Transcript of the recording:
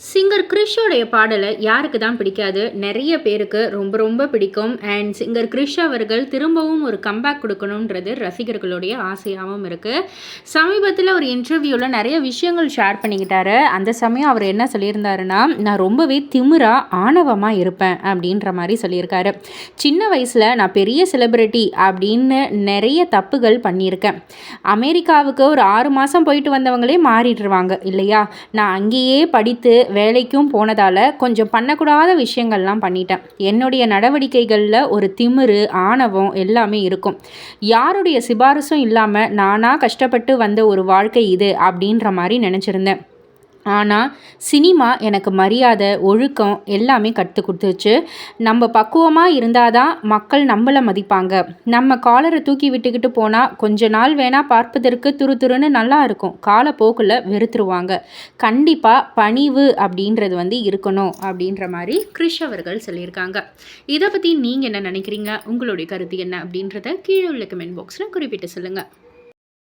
Singer கிறிஷோடைய பாடலை யாருக்கு தான் பிடிக்காது? நிறைய பேருக்கு ரொம்ப ரொம்ப பிடிக்கும். அண்ட் சிங்கர் கிறிஷ் அவர்கள் திரும்பவும் ஒரு கம்பேக் கொடுக்கணுன்றது ரசிகர்களுடைய ஆசையாகவும் இருக்குது சமீபத்தில் ஒரு இன்டர்வியூவில் நிறைய விஷயங்கள் ஷேர் பண்ணிக்கிட்டாரு. அந்த சமயம் அவர் என்ன சொல்லியிருந்தாருன்னா நான் ரொம்பவே திமிரா ஆணவமாக இருப்பேன் அப்படின்ற மாதிரி சொல்லியிருக்காரு. சின்ன வயசில் நான் பெரிய செலிப்ரிட்டி அப்படின்னு நிறைய தப்புகள் பண்ணியிருக்கேன். அமெரிக்காவுக்கு ஒரு ஆறு மாதம் போயிட்டு வந்தவங்களே மாறிடுவாங்க இல்லையா? நான் அங்கேயே படித்து வேலைக்கும் போனதால் கொஞ்சம் பண்ணக்கூடாத விஷயங்கள்லாம் பண்ணிட்டேன். என்னுடைய நடவடிக்கைகளில் ஒரு திமிரு ஆணவம் எல்லாமே இருக்கும். யாருடைய சிபாரிசும் இல்லாமல் நானாக கஷ்டப்பட்டு வந்த ஒரு வாழ்க்கை இது அப்படின்ற மாதிரி நினச்சிருந்தேன். ஆனால் சினிமா எனக்கு மரியாதை ஒழுக்கம் எல்லாமே கற்றுக் கொடுத்துச்சு. நம்ம பக்குவமாக இருந்தால் தான் மக்கள் நம்மளை மதிப்பாங்க. நம்ம காலரை தூக்கி விட்டுக்கிட்டு போனால் கொஞ்ச நாள் வேணால் பார்ப்பதற்கு துரு துருன்னு நல்லா இருக்கும். காலப்போக்கில் வெறுத்துருவாங்க. கண்டிப்பாக பணிவு அப்படின்றது வந்து இருக்கணும் அப்படின்ற மாதிரி கிறிஷ் அவர்கள் சொல்லியிருக்காங்க. இதை பற்றி நீங்கள் என்ன நினைக்கிறீங்க? உங்களுடைய கருத்து என்ன அப்படின்றத கீழே உள்ள கமெண்ட் பாக்ஸில் குறிப்பிட்டு சொல்லுங்கள்